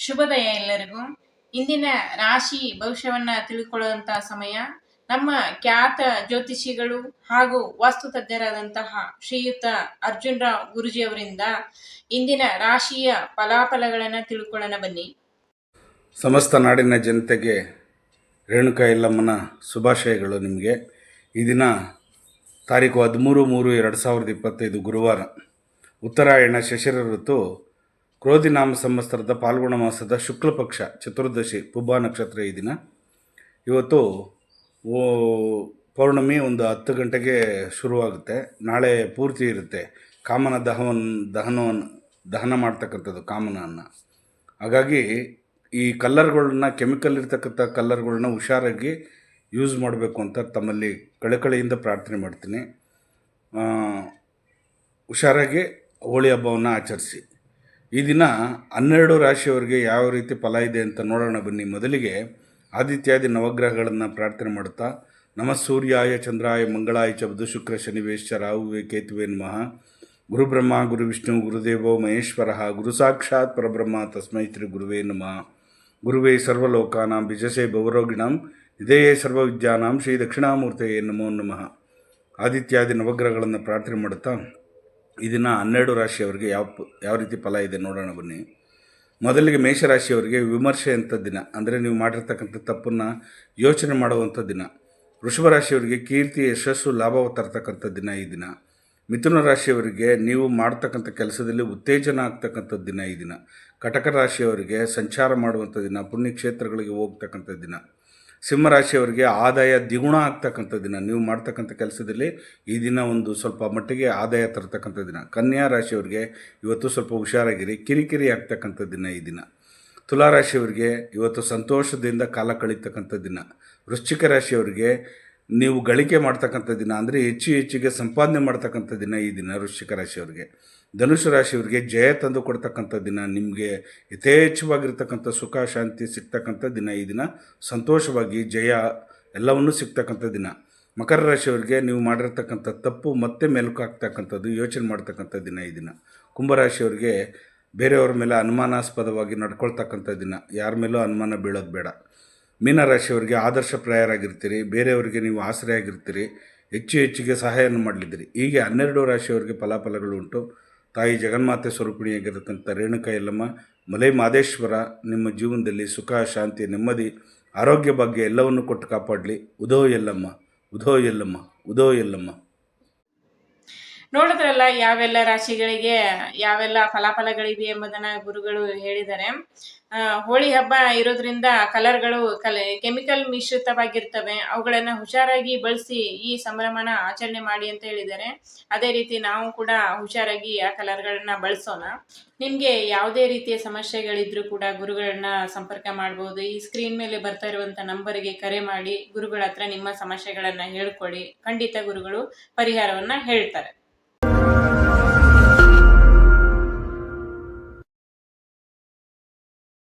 ಶುಭೋದಯ ಎಲ್ಲರಿಗೂ. ಇಂದಿನ ರಾಶಿ ಭವಿಷ್ಯವನ್ನ ತಿಳ್ಕೊಳ್ಳುವಂತಹ ಸಮಯ. ನಮ್ಮ ಖ್ಯಾತ ಜ್ಯೋತಿಷಿಗಳು ಹಾಗೂ ವಾಸ್ತು ತಜ್ಞರಾದಂತಹ ಶ್ರೀಯುತ ಅರ್ಜುನ್ ರಾವ್ ಗುರುಜಿ ಅವರಿಂದ ಇಂದಿನ ರಾಶಿಯ ಫಲಾಫಲಗಳನ್ನ ತಿಳ್ಕೊಳ್ಳೋಣ ಬನ್ನಿ. ಸಮಸ್ತ ನಾಡಿನ ಜನತೆಗೆ ರೇಣುಕಾ ಎಲ್ಲಮ್ಮನ ಶುಭಾಶಯಗಳು ನಿಮಗೆ. ಈ ದಿನ ತಾರೀಕು ಹದಿಮೂರು ಮೂರು ಎರಡು ಸಾವಿರದ ಇಪ್ಪತ್ತೈದು ಗುರುವಾರ ಉತ್ತರಾಯಣ ಶಶಿರ ಋತು ಕ್ರೋಧಿನಾಮ ಸಂವತ್ಸರದ ಪಾಲ್ಗುಣ ಮಾಸದ ಶುಕ್ಲ ಪಕ್ಷ ಚತುರ್ದಶಿ, ಪುಬ್ಬ ನಕ್ಷತ್ರ ಈ ದಿನ. ಇವತ್ತು ಓ, ಪೌರ್ಣಮಿ ಒಂದು ಹತ್ತು ಗಂಟೆಗೆ ಶುರುವಾಗುತ್ತೆ. ನಾಳೆ ಪೂರ್ತಿ ಇರುತ್ತೆ. ಕಾಮನ ದಹವನ್ ದಹನವನ್ನು ದಹನ ಮಾಡ್ತಕ್ಕಂಥದ್ದು ಕಾಮನನ್ನು. ಹಾಗಾಗಿ ಈ ಕಲ್ಲರ್ಗಳನ್ನ, ಕೆಮಿಕಲ್ ಇರ್ತಕ್ಕಂಥ ಕಲ್ಲರ್ಗಳನ್ನ ಹುಷಾರಾಗಿ ಯೂಸ್ ಮಾಡಬೇಕು ಅಂತ ತಮ್ಮಲ್ಲಿ ಕಳಕಳಿಯಿಂದ ಪ್ರಾರ್ಥನೆ ಮಾಡ್ತೀನಿ. ಹುಷಾರಾಗಿ ಹೋಳಿ ಹಬ್ಬವನ್ನು ಆಚರಿಸಿ. ಈ ದಿನ ಹನ್ನೆರಡು ರಾಶಿಯವರಿಗೆ ಯಾವ ರೀತಿ ಫಲ ಇದೆ ಅಂತ ನೋಡೋಣ ಬನ್ನಿ. ಮೊದಲಿಗೆ ಆದಿತ್ಯಾದಿ ನವಗ್ರಹಗಳನ್ನು ಪ್ರಾರ್ಥನೆ ಮಾಡುತ್ತಾ, ನಮ ಸೂರ್ಯಾಯ, ಚಂದ್ರಾಯ, ಮಂಗಳಾಯ ಚ ಬುಧ ಶುಕ್ರ ಶನಿವೇಶ ರಾಹುವೆ, ಕೇತುವೆ ನಮಃ. ಗುರು ಬ್ರಹ್ಮ, ಗುರು ವಿಷ್ಣು, ಗುರುದೇವೋ, ಮಹೇಶ್ವರ, ಗುರು ಸಾಕ್ಷಾತ್ ಪರಬ್ರಹ್ಮ, ತಸ್ಮೈ ಶ್ರೀ ಗುರುವೇ ನಮಃ. ಗುರುವೇ ಸರ್ವಲೋಕಾನಾಂ ಬಿಜಸೆ ಭವರೋಗಿಣಾಂ ಇದೇಯೇ ಸರ್ವವಿದ್ಯಾನಾಂ ಶ್ರೀ ದಕ್ಷಿಣಾಮೂರ್ತೆಯೇ ನಮೋ ನಮಃ. ಆದಿತ್ಯಾದಿ ನವಗ್ರಹಗಳನ್ನು ಪ್ರಾರ್ಥನೆ ಮಾಡುತ್ತಾ ಈ ದಿನ ಹನ್ನೆರಡು ರಾಶಿಯವರಿಗೆ ಯಾವ ಯಾವ ರೀತಿ ಫಲ ಇದೆ ನೋಡೋಣ ಬನ್ನಿ. ಮೊದಲಿಗೆ ಮೇಷರಾಶಿಯವರಿಗೆ ವಿಮರ್ಶೆ ಅಂತ ದಿನ, ಅಂದರೆ ನೀವು ಮಾಡಿರ್ತಕ್ಕಂಥ ತಪ್ಪನ್ನು ಯೋಚನೆ ಮಾಡುವಂಥ ದಿನ. ವೃಷಭ ರಾಶಿಯವರಿಗೆ ಕೀರ್ತಿ, ಯಶಸ್ಸು, ಲಾಭ ತರ್ತಕ್ಕಂಥ ದಿನ ಈ ದಿನ. ಮಿಥುನ ರಾಶಿಯವರಿಗೆ ನೀವು ಮಾಡ್ತಕ್ಕಂಥ ಕೆಲಸದಲ್ಲಿ ಉತ್ತೇಜನ ಆಗ್ತಕ್ಕಂಥ ದಿನ ಈ ದಿನ. ಕಟಕ ರಾಶಿಯವರಿಗೆ ಸಂಚಾರ ಮಾಡುವಂಥ ದಿನ, ಪುಣ್ಯಕ್ಷೇತ್ರಗಳಿಗೆ ಹೋಗ್ತಕ್ಕಂಥ ದಿನ. ಸಿಂಹರಾಶಿಯವರಿಗೆ ಆದಾಯ ದ್ವಿಗುಣ ಆಗ್ತಕ್ಕಂಥ ದಿನ. ನೀವು ಮಾಡ್ತಕ್ಕಂಥ ಕೆಲಸದಲ್ಲಿ ಈ ದಿನ ಒಂದು ಸ್ವಲ್ಪ ಮಟ್ಟಿಗೆ ಆದಾಯ ತರ್ತಕ್ಕಂಥ ದಿನ. ಕನ್ಯಾ ರಾಶಿಯವರಿಗೆ ಇವತ್ತು ಸ್ವಲ್ಪ ಹುಷಾರಾಗಿರಿ. ಕಿರಿಕಿರಿ ಆಗ್ತಕ್ಕಂಥ ದಿನ ಈ ದಿನ. ತುಲಾರಾಶಿಯವರಿಗೆ ಇವತ್ತು ಸಂತೋಷದಿಂದ ಕಾಲ ಕಳೀತಕ್ಕಂಥ ದಿನ. ವೃಶ್ಚಿಕ ರಾಶಿಯವರಿಗೆ ನೀವು ಗಳಿಕೆ ಮಾಡ್ತಕ್ಕಂಥ ದಿನ. ಅಂದರೆ ಹೆಚ್ಚು ಹೆಚ್ಚಿಗೆ ಸಂಪಾದನೆ ಮಾಡ್ತಕ್ಕಂಥ ದಿನ ಈ ದಿನ ವೃಶ್ಚಿಕ ರಾಶಿಯವರಿಗೆ. ಧನುಷು ರಾಶಿಯವರಿಗೆ ಜಯ ತಂದು ಕೊಡ್ತಕ್ಕಂಥ ದಿನ, ನಿಮಗೆ ಯಥೇಚ್ಛವಾಗಿರ್ತಕ್ಕಂಥ ಸುಖ, ಶಾಂತಿ ಸಿಗ್ತಕ್ಕಂಥ ದಿನ ಈ ದಿನ. ಸಂತೋಷವಾಗಿ ಜಯ ಎಲ್ಲವನ್ನೂ ಸಿಗ್ತಕ್ಕಂಥ ದಿನ. ಮಕರ ರಾಶಿಯವರಿಗೆ ನೀವು ಮಾಡಿರ್ತಕ್ಕಂಥ ತಪ್ಪು ಮತ್ತೆ ಮೆಲುಕು ಹಾಕ್ತಕ್ಕಂಥದ್ದು, ಯೋಚನೆ ಮಾಡ್ತಕ್ಕಂಥ ದಿನ ಈ ದಿನ. ಕುಂಭರಾಶಿಯವರಿಗೆ ಬೇರೆಯವ್ರ ಮೇಲೆ ಅನುಮಾನಾಸ್ಪದವಾಗಿ ನಡ್ಕೊಳ್ತಕ್ಕಂಥ ದಿನ. ಯಾರ ಮೇಲೂ ಅನುಮಾನ ಬೀಳೋದು ಬೇಡ. ಮೀನರಾಶಿಯವರಿಗೆ ಆದರ್ಶಪ್ರಾಯರಾಗಿರ್ತೀರಿ ಬೇರೆಯವರಿಗೆ ನೀವು ಆಸರೆಯಾಗಿರ್ತೀರಿ, ಹೆಚ್ಚು ಹೆಚ್ಚಿಗೆ ಸಹಾಯವನ್ನು ಮಾಡಲಿದ್ದೀರಿ. ಹೀಗೆ ಹನ್ನೆರಡು ರಾಶಿಯವರಿಗೆ ಫಲಾಫಲಗಳು ಉಂಟು. ತಾಯಿ ಜಗನ್ಮಾತೆ ಸ್ವರೂಪಿಣಿಯಾಗಿರತಕ್ಕಂಥ ರೇಣುಕಾ ಎಲ್ಲಮ್ಮ ಮಲೈ ಮಾದೇಶ್ವರ, ನಿಮ್ಮ ಜೀವನದಲ್ಲಿ ಸುಖ, ಶಾಂತಿ, ನೆಮ್ಮದಿ, ಆರೋಗ್ಯ ಬಗ್ಗೆ ಎಲ್ಲವನ್ನು ಕೊಟ್ಟು ಕಾಪಾಡಲಿ. ಉದೋ ಎಲ್ಲಮ್ಮ ಉದೋ ಎಲ್ಲಮ್ಮ ಉದೋ ಎಲ್ಲಮ್ಮ ನೋಡಿದ್ರಲ್ಲ ಯಾವೆಲ್ಲ ರಾಶಿಗಳಿಗೆ ಯಾವೆಲ್ಲ ಫಲಾಫಲಗಳಿವೆ ಎಂಬುದನ್ನ ಗುರುಗಳು ಹೇಳಿದ್ದಾರೆ. ಹೋಳಿ ಹಬ್ಬ ಇರೋದ್ರಿಂದ ಕಲರ್ಗಳು ಕಲೆ, ಕೆಮಿಕಲ್ ಮಿಶ್ರಿತವಾಗಿರ್ತವೆ. ಅವುಗಳನ್ನ ಹುಷಾರಾಗಿ ಬಳಸಿ ಈ ಸಂಭ್ರಮನ ಆಚರಣೆ ಮಾಡಿ ಅಂತ ಹೇಳಿದ್ದಾರೆ. ಅದೇ ರೀತಿ ನಾವು ಕೂಡ ಹುಷಾರಾಗಿ ಆ ಕಲರ್ಗಳನ್ನ ಬಳಸೋಣ. ನಿಮಗೆ ಯಾವುದೇ ರೀತಿಯ ಸಮಸ್ಯೆಗಳಿದ್ರೂ ಕೂಡ ಗುರುಗಳನ್ನ ಸಂಪರ್ಕ ಮಾಡ್ಬೋದು. ಈ ಸ್ಕ್ರೀನ್ ಮೇಲೆ ಬರ್ತಾ ಇರುವಂತ ನಂಬರ್ಗೆ ಕರೆ ಮಾಡಿ ಗುರುಗಳ ಹತ್ರ ನಿಮ್ಮ ಸಮಸ್ಯೆಗಳನ್ನ ಹೇಳ್ಕೊಳ್ಳಿ. ಖಂಡಿತ ಗುರುಗಳು ಪರಿಹಾರವನ್ನ ಹೇಳ್ತಾರೆ.